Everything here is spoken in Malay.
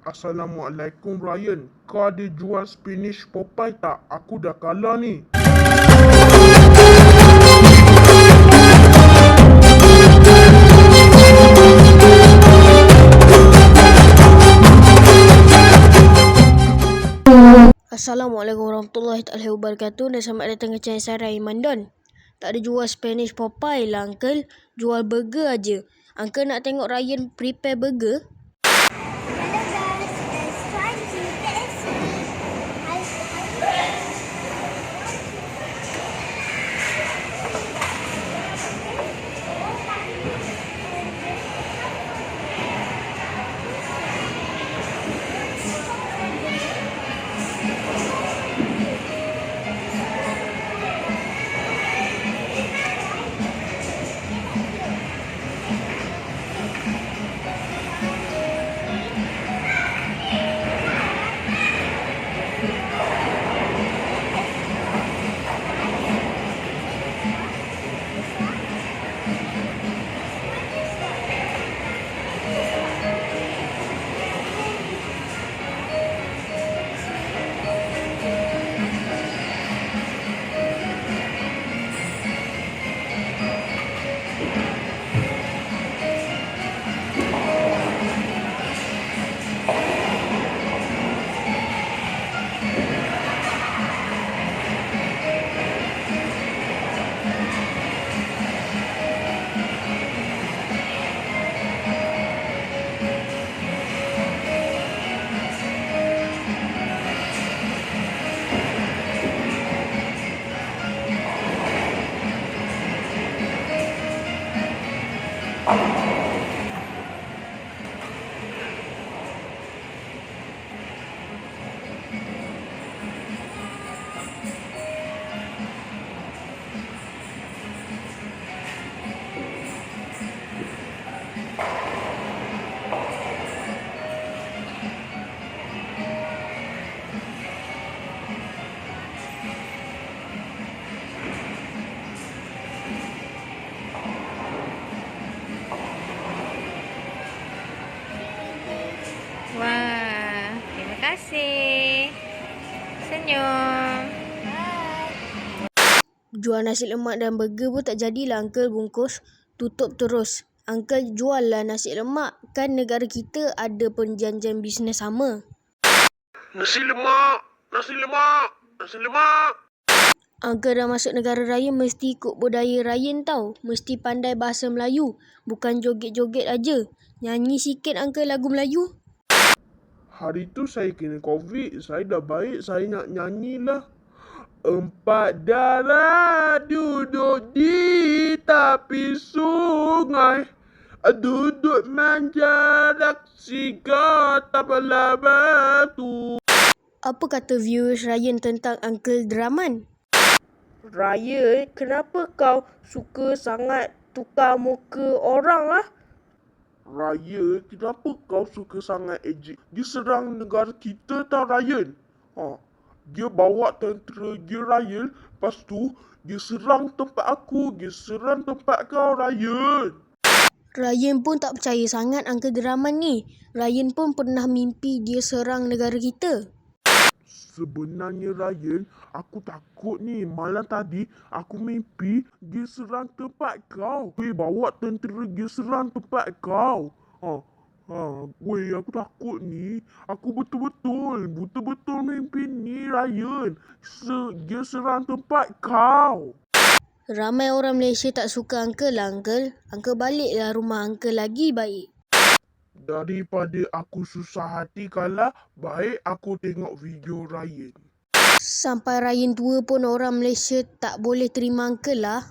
Assalamualaikum Ryan. Kau ada jual spinach Popeye tak? Aku dah kalah ni. Assalamualaikum warahmatullahi taala wabarakatuh dan selamat datang ke channel saya Raiman Don. Tak ada jual Spanish Popeye lah uncle, jual burger aja. Uncle nak tengok Ryan prepare burger? Wah, terima kasih. Senyum. Jual nasi lemak dan burger pun tak jadilah uncle bungkus. Tutup terus. Uncle jual lah nasi lemak. Kan negara kita ada perjanjian bisnes sama. Nasi lemak! Nasi lemak! Nasi lemak! Uncle dah masuk negara raya mesti ikut budaya Ryan tau. Mesti pandai bahasa Melayu. Bukan joget-joget aja. Nyanyi sikit uncle lagu Melayu. Hari tu saya kena COVID. Saya dah baik. Saya nak nyanyi lah. Empat darah duduk di tepi sungai. Duduk menjarak siga tabala batu. Apa kata viewers Ryan tentang Uncle Draman? Raya, kenapa kau suka sangat tukar muka orang ah? Raya, kenapa kau suka sangat ejek? Dia serang negara kita tau Ryan. Ha. Dia bawa tentera dia Ryan. Lepas tu, dia serang tempat aku. Dia serang tempat kau Ryan. Ryan pun tak percaya sangat Uncle Draman ni. Ryan pun pernah mimpi dia serang negara kita. Sebenarnya Ryan, aku takut ni. Malam tadi, aku mimpi dia serang tempat kau. Dia bawa tentera dia serang tempat kau. Ha. Ha, weh, aku takut ni. Aku betul-betul, betul-betul mimpi ni, Ryan. Se dia serang tempat kau. Ramai orang Malaysia tak suka Uncle lah Uncle. Uncle baliklah rumah Uncle lagi baik daripada aku susah hati kalah, baik aku tengok video Ryan. Sampai Ryan 2 pun orang Malaysia tak boleh terima ke lah.